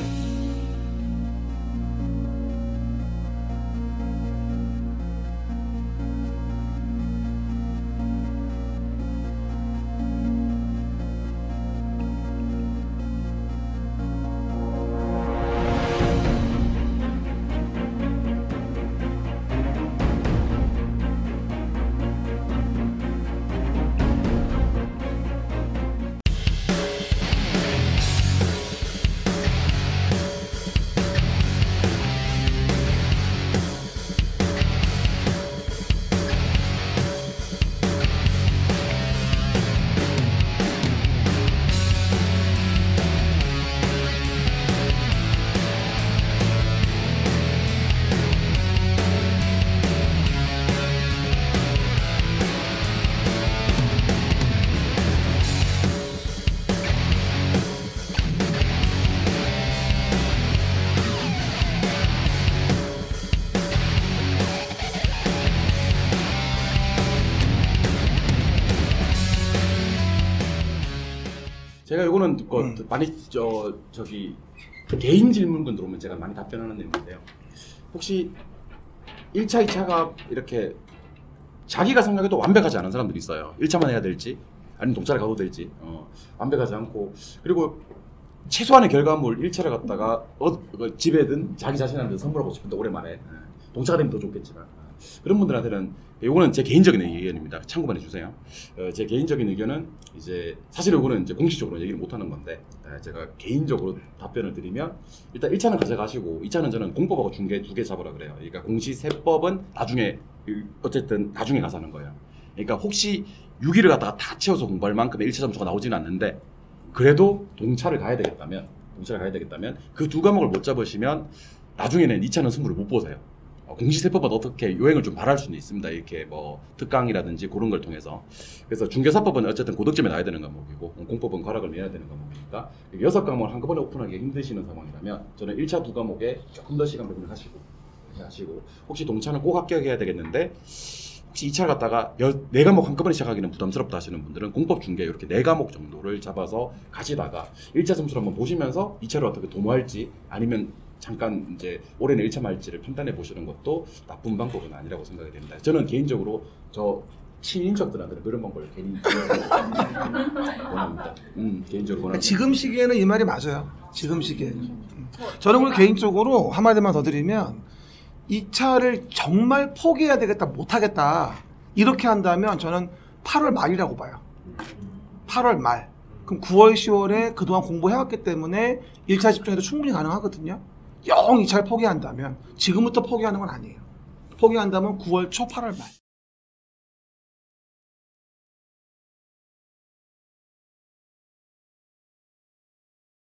you 제가 요거는 그 음. 많이 저 저기 개인 질문군 들어오면 제가 많이 답변하는 내용인데요. 혹시 1차, 2차가 이렇게 자기가 생각해도 완벽하지 않은 사람들이 있어요. 1차만 해야 될지 아니면 동차를 가도 될지 어, 완벽하지 않고 그리고 최소한의 결과물 1차를 갖다가 어, 그 집에든 자기 자신한테 선물하고 싶은데 오랜만에 예. 동차가 되면 더 좋겠지만 어, 그런 분들한테는 요거는 제 개인적인 의견입니다. 참고만 해주세요. 어, 제 개인적인 의견은 이제 사실 요거는 이제 공식적으로 얘기를 못 하는 건데 에, 제가 개인적으로 답변을 드리면 일단 1차는 가져가시고 2차는 저는 공법하고 중개 두 개 잡으라 그래요. 그러니까 공시세법은 나중에 그, 어쨌든 나중에 가서 하는 거예요. 그러니까 혹시 6일을 갖다가 다 채워서 공부할 만큼의 1차 점수가 나오지는 않는데 그래도 동차를 가야 되겠다면 동차를 가야 되겠다면 그 두 과목을 못 잡으시면 나중에는 2차는 승부를 못 보세요. 어, 공시세법은 어떻게 요행을 좀 바랄 수는 있습니다. 이렇게 뭐 특강이라든지 그런 걸 통해서. 그래서 중개사법은 어쨌든 고득점에 나야 되는 과목이고 공법은 과락을 내야 되는 과목이니까. 여섯 과목을 한꺼번에 오픈하기 힘드시는 상황이라면 저는 1차 두 과목에 조금 더 시간 배분을 하시고 혹시 동차는 꼭 합격해야 되겠는데 혹시 2차를 갖다가 여- 네 과목 한꺼번에 시작하기는 부담스럽다 하시는 분들은 공법 중개 이렇게 네 과목 정도를 잡아서 가시다가 1차 점수를 한번 보시면서 2차를 어떻게 도모할지 아니면 잠깐 이제 올해는 1차 말지를 판단해 보시는 것도 나쁜 방법은 아니라고 생각이 됩니다. 저는 개인적으로 저 친인척들한테는 그런 방법을 괜히 원합니다. 음, 개인적으로 원합니다. 지금 시기에는 이 말이 맞아요. 지금 시기에는. 음. 저는 그리고 개인적으로 한마디만 더 드리면 이 차를 정말 포기해야 되겠다, 못하겠다 이렇게 한다면 저는 8월 말이라고 봐요. 8월 말. 그럼 9월, 10월에 그동안 공부해왔기 때문에 1차 집중해도 충분히 가능하거든요. 영 2차를 포기한다면 지금부터 포기하는 건 아니에요. 포기한다면 9월 초, 8월 말.